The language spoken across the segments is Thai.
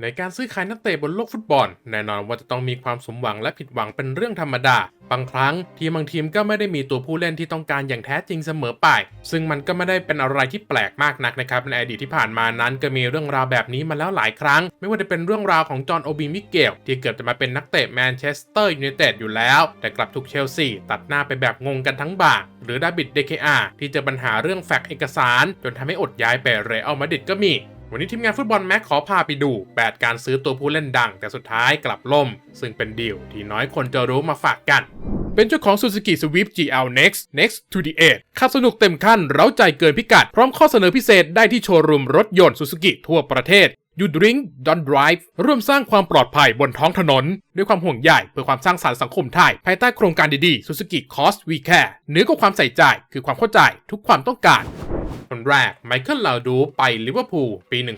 ในการซื้อขายนักเตะบนโลกฟุตบอล แน่นอนว่าจะต้องมีความสมหวังและผิดหวังเป็นเรื่องธรรมดา บางครั้งทีมบางทีมก็ไม่ได้มีตัวผู้เล่นที่ต้องการอย่างแท้จริงเสมอไป ซึ่งมันก็ไม่ได้เป็นอะไรที่แปลกมากนักนะครับในอดีตที่ผ่านมานั้นก็มีเรื่องราวแบบนี้มาแล้วหลายครั้ง ไม่ว่าจะเป็นเรื่องราวของจอห์นโอบีมิเกลที่เกือบจะมาเป็นนักเตะแมนเชสเตอร์ยูไนเต็ดอยู่แล้ว แต่กลับถูกเชลซีตัดหน้าไปแบบงงกันทั้งบ่าหรือดาบิดเดเคอาที่เจอปัญหาเรื่องแฟกเอกสาร จนทำให้อดย้ายไปเรอัลมาดริดก็มี วันนี้ทีมงานฟุตบอลแม็กขอพาไปดู 8 การซื้อตัวผู้เล่นดัง แต่สุดท้ายกลับล่ม ซึ่งเป็นดีลที่น้อยคนจะรู้มาฝากกันเป็นเจ้าของ Suzuki Swift GL Next Next to the Edge ขับสนุกเต็มขั้น เร้าใจเกินพิกัด พร้อมข้อเสนอพิเศษได้ที่โชว์รูมรถยนต์ Suzuki ทั่วประเทศ You Drink Don't Drive ร่วมสร้างความปลอดภัยบนท้องถนน ด้วยความห่วงใยเพื่อความสร้างสรรค์สังคมไทย ภายใต้โครงการดีๆ Suzuki Cost We Care เหนือกว่าความใส่ใจคือความเข้าใจทุกความต้องการ คนแรกไมเคิลลาวดูไปลิเวอร์พูลปี 1983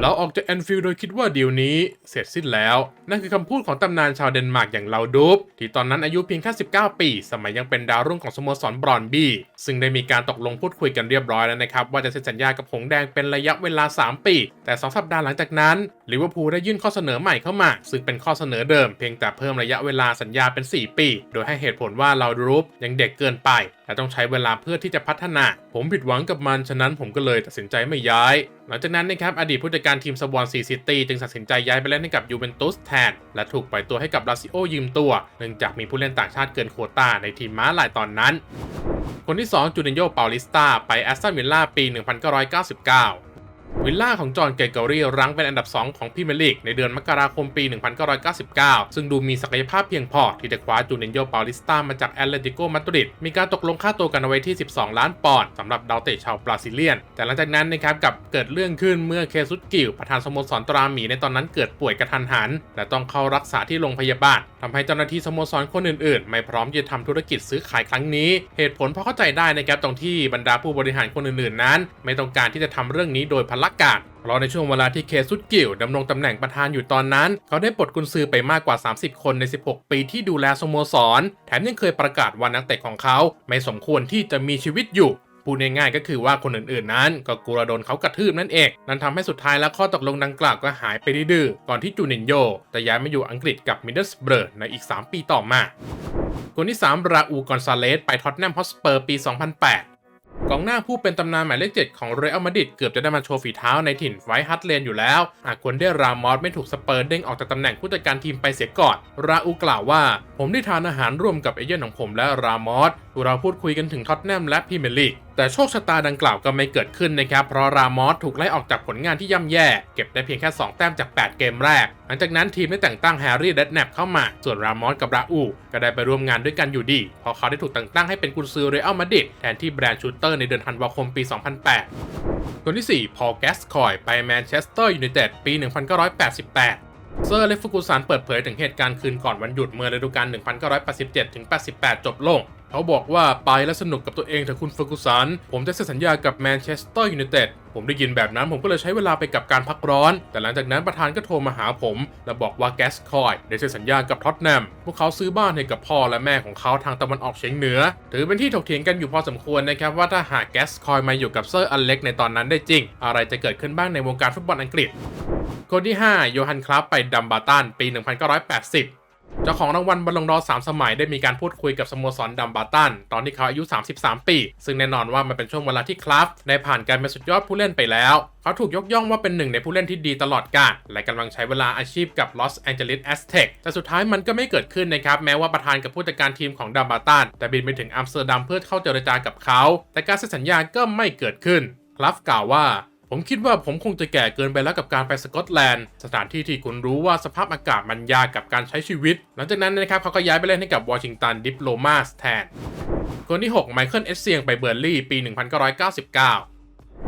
แล้วออกจากแอนฟิลด์โดยคิดว่าดีลนี้เสร็จสิ้นแล้ว นั่นคือคำพูดของตำนานชาวเดนมาร์กอย่างลาวดูปที่ตอนนั้นอายุเพียงแค่ 19 ปี สมัยยังเป็นดาวรุ่งของสโมสรบรอนบี้ ซึ่งได้มีการตกลงพูดคุยกันเรียบร้อยแล้วนะครับ ว่าจะเซ็นสัญญากับหงแดงเป็นระยะเวลา 3 ปี แต่ 2 สัปดาห์หลังจากนั้น ลิเวอร์พูลได้ยื่นข้อเสนอใหม่เข้ามา ซึ่งเป็นข้อเสนอเดิมเพียงแต่เพิ่มระยะเวลาสัญญาเป็น 4 ปี โดยให้เหตุผลว่าลาวดูปยังเด็กเกินไป และต้องใช้เวลาเพื่อที่จะพัฒนา ผมผิดหวังกับมันฉะนั้นผมก็เลยตัดสินใจไม่ย้าย หลังจากนั้นนะครับอดีตผู้จัดการทีมสวอนซีซิตี้จึงตัดสินใจย้ายไปเล่นให้กับยูเวนตุสแทนและถูกปล่อยตัวให้กับลาซิโอยืมตัวเนื่องจากมีผู้เล่นต่างชาติเกินโควต้าในทีมม้าลายตอนนั้นคนที่ 2 จูเนโยเปาลิสตา ไปแอสตันวิลล่าปี 1999 วิลล่าของจอห์นเกเกอรี่รั้งเป็นอันดับ 2 ของพรีเมียร์ลีกในเดือนมกราคมปี 1999 ซึ่งดูมีศักยภาพเพียงพอที่จะคว้าจูเนโยเปาลิสตามาจากแอตเลติโกมาดริดมีการตกลงค่าตัวกันเอาไว้ที่ 12 ล้านปอนด์สำหรับดาวเตะชาวบราซิเลียน แต่หลังจากนั้นนะครับกับเกิดเรื่องขึ้นเมื่อเคซุตกิลประธานสโมสรตราหมีในตอนนั้นเกิดป่วยกระทันหัน และต้องเข้ารักษาที่โรงพยาบาลทำให้เจ้าหน้าที่สโมสรคนอื่นๆ ไม่พร้อมจะทำธุรกิจซื้อขายครั้งนี้ เหตุผลเพราะเข้าใจได้นะครับตรงที่บรรดาผู้บริหารคนอื่นๆนั้น ไม่ต้องการที่จะทำเรื่องนี้โดยพลการเพราะในช่วงเวลาที่เคซุตกิลดำรงตำแหน่งประธานอยู่ตอนนั้น เขาได้ปลดกุญซือไปมากกว่า 30 คนใน 16 ปีที่ดูแลสโมสร แถมยังเคยประกาศว่านักเตะของเขา ไม่สมควรที่จะมีชีวิตอยู่พูดง่ายๆก็คือว่าคนอื่นๆนั้น ก็กลัวโดนเขากระทืบนั่นเอง นั่นทำให้สุดท้ายแล้วข้อตกลงดังกล่าวก็หายไปดื้อก่อนที่จูนินโยจะย้ายมาอยู่อังกฤษกับมิดเดิลสเบอร์ในอีก 3 ปีต่อมาคนที่ 3 ราอูกอนซาเลสไปท็อตแนมฮอสเปอร์ปี 2008 กองหน้าผู้เป็นตำนานหมายเลขเจ็ดของเรอัลมาดริดเกือบจะได้มาโชว์ฝีเท้าในถิ่นไวท์ฮัตเลนอยู่แล้วหากคนได้รามอสไม่ถูกสเปอร์เด้งออกจากตำแหน่งผู้จัดการทีมไปเสียก่อน ราอูกล่าวว่า ผมได้ทานอาหารร่วมกับเอเย่นของผมและรามอสเราพูดคุยกันถึงท็อตแนมและพรีเมียร์ลีก แต่โชคชะตาดังกล่าวก็ไม่เกิดขึ้นนะครับ เพราะรามอสถูกไล่ออกจากผลงานที่ย่ำแย่ เก็บได้เพียงแค่ 2 แต้มจาก 8 เกมแรก หลังจากนั้นทีมได้แต่งตั้งแฮร์รี่เดดแนปเข้ามา ส่วนรามอสกับราอูก็ได้ไปร่วมงานด้วยกันอยู่ดีเพราะเขาได้ถูกแต่งตั้งให้เป็นกุนซือเรอัลมาดริดแทนที่แบรนด์ชูเตอร์ในเดือนธันวาคมปี 2008คนที่ 4 พอลแกสคอยไปแมนเชสเตอร์ยูไนเต็ดปี 1988เซอร์เลฟฟูกุสันเปิดเผยถึงเหตุการณ์คืนก่อนวันหยุดเมื่อฤดูกาล 1987-88 จบลง เขาบอกว่าไปและสนุกกับตัวเองเถอะคุณเฟอร์กุสัน ผมจะเซ็นสัญญากับแมนเชสเตอร์ยูไนเต็ด ผมได้ยินแบบนั้นผมก็เลยใช้เวลาไปกับการพักร้อน แต่หลังจากนั้นประธานก็โทรมาหาผม และบอกว่าแกสคอยได้เซ็นสัญญากับท็อตแนม พวกเขาซื้อบ้านให้กับพ่อและแม่ของเขาทางตะวันออกเฉียงเหนือ ถือเป็นที่ถกเถียงกันอยู่พอสมควรนะครับว่าถ้าหากแกสคอยมาอยู่กับเซอร์อเล็กในตอนนั้นได้จริง อะไรจะเกิดขึ้นบ้างในวงการฟุตบอลอังกฤษคนที่ 5 โยฮันคลับไปดัมบาตันปี 1980 เจ้าของรางวัลบอลลงดอร์3สมัยได้มีการพูดคุยกับสโมสรดัมบาตัน ตอนที่เขาอายุ 33 ปี ซึ่งแน่นอนว่ามันเป็นช่วงเวลาที่คลับได้ผ่านการเป็นสุดยอดผู้เล่นไปแล้ว เขาถูกยกย่องว่าเป็นหนึ่งในผู้เล่นที่ดีตลอดกาลและกำลังใช้เวลาอาชีพกับลอสแองเจลิสแอสเท็กแต่สุดท้ายมันก็ไม่เกิดขึ้นนะครับ แม้ว่าประธานกับผู้จัดการทีมของดัมบาตันแต่บินไปถึงอัมสเตอร์ดัมเพื่อเข้าเจรจากับเขา แต่การเซ็นสัญญาก็ไม่เกิดขึ้นคลับกล่าวว่า ผมคิดว่าผมคงจะแก่เกินไปแล้วกับการไปสกอตแลนด์ สถานที่ที่คุณรู้ว่าสภาพอากาศมันยากกับการใช้ชีวิต หลังจากนั้นนะครับเขาก็ย้ายไปเล่นให้กับวอชิงตันดิปโลมาสแทนคนที่ 6 ไมเคิลเอสเซียงไปเบอร์ลี่ปี 1999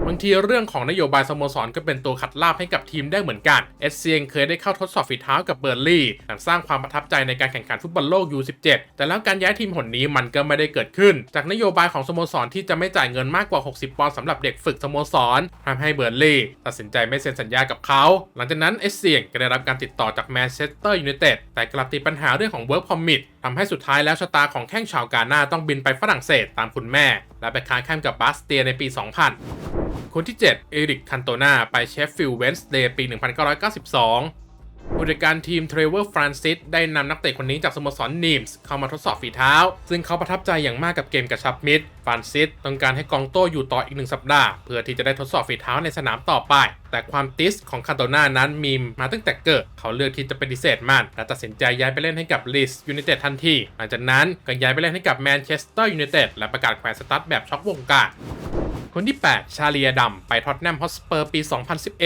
บางทีเรื่องของนโยบายสโมสรก็เป็นตัวขัดลาบให้กับทีมได้เหมือนกัน เอสเซียงเคยได้เข้าทดสอบฝีเท้ากับเบอร์ลี่หลังสร้างความประทับใจในการแข่งขันฟุตบอลโลก U17 แต่แล้วการย้ายทีมหนนี้มันก็ไม่ได้เกิดขึ้น จากนโยบายของสโมสรที่จะไม่จ่ายเงินมากกว่า 60 ปอนด์สำหรับเด็กฝึกสโมสรทำให้เบอร์ลี่ตัดสินใจไม่เซ็นสัญญากับเขา หลังจากนั้นเอสเซียงก็ได้รับการติดต่อจากแมนเชสเตอร์ยูไนเต็ดแต่กลับติดปัญหาเรื่องของ Work Permit ทำให้สุดท้ายแล้วชะตาของแข้งชาวกาหน้าต้องบินไปฝรั่งเศสตามคุณแม่ และไปค้าแข่งกับบาสเตียในปี 2000 คนที่ 7 เอริกคันโตนาไปเชฟฟิลด์เวนส์เดย์ปี 1992 ผู้จัดการทีมเทรเวอร์ฟรานซิสได้นำนักเตะคนนี้จากสโมสรนีมส์เข้ามาทดสอบฝีเท้า ซึ่งเขาประทับใจอย่างมากกับเกมกระชับมิตรฟรานซิสต้องการให้กองโต้อยู่ต่ออีกหนึ่งสัปดาห์ เพื่อที่จะได้ทดสอบฝีเท้าในสนามต่อไป แต่ความติสของคาโตนานั้นมีมาตั้งแต่เกิด เขาเลือกที่จะปฏิเสธมันและตัดสินใจย้ายไปเล่นให้กับลีสยูไนเต็ดทันทีหลังจากนั้นก็ย้ายไปเล่นให้กับแมนเชสเตอร์ยูไนเต็ดและประกาศแขวนสตาร์ทแบบช็อกวงการ คนที่ 8 ชาเลียดัมไปท็อตแนมฮอสเปอร์ปี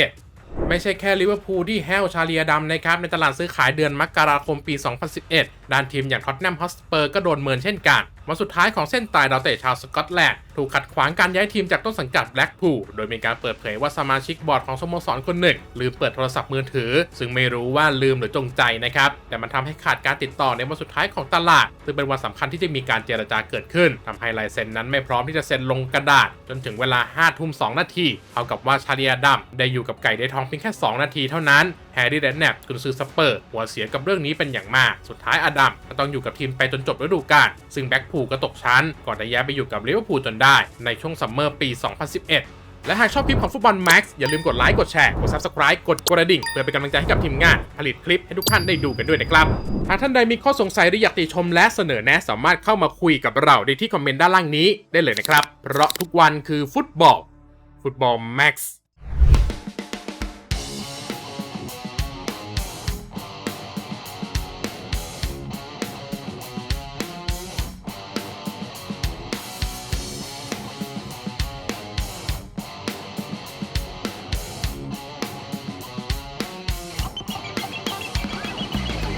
2011 ไม่ใช่แค่ลิเวอร์พูลที่แฮวชาเลียดัมนะครับในตลาดซื้อขายเดือนมกราคมปี 2011 ด้านทีมอย่างท็อตแนมฮอสเปอร์ก็โดนเมินเช่นกัน วันสุดท้ายของเส้นตายดาวเตะชาวสกอตแลนด์ถูกขัดขวางการย้ายทีมจากต้นสังกัดแบล็กพูลโดยมีการเปิดเผยว่าสมาชิกบอร์ดของสโมสรคนหนึ่ง ลืมเปิดโทรศัพท์มือถือ ซึ่งไม่รู้ว่าลืมหรือจงใจนะครับ แต่มันทำให้ขาดการติดต่อในวันสุดท้ายของตลาด ซึ่งเป็นวันสำคัญที่จะมีการเจรจาเกิดขึ้นทำให้ลายเซ็นนั้นไม่พร้อมที่จะเซ็นลงกระดาษ จนถึงเวลา5ทุ่ม2นาทีเท่ากับว่าชาเลียดัมได้อยู่กับไก่ได้ทองเพียงแค่ 2 นาทีเท่านั้น แฮร์รี่แดนแนบกุนซือสเปอร์ หัวเสียกับเรื่องนี้เป็นอย่างมาก สุดท้ายอดัมก็ต้องอยู่กับทีมไปจนจบฤดูกาล ซึ่งแบ็กพูก็ตกชั้น ก่อนจะย้ายไปอยู่กับลิเวอร์พูลจนได้ ในช่วงซัมเมอร์ปี 2011และหากชอบคลิปของฟุตบอลแม็กซ์อย่าลืมกดไลค์ กดแชร์ กด Subscribe กดกระดิ่ง เพื่อเป็นกำลังใจให้กับทีมงาน ผลิตคลิปให้ทุกท่านได้ดูกันด้วยนะครับ หากท่านใดมีข้อสงสัยหรืออยากติชมและเสนอแนะสามารถเข้ามาคุยกับเราได้ที่คอมเมนต์ด้านล่างนี้ได้เลยนะครับ เพราะทุกวันคือฟุตบอล ฟุตบอลแม็กซ์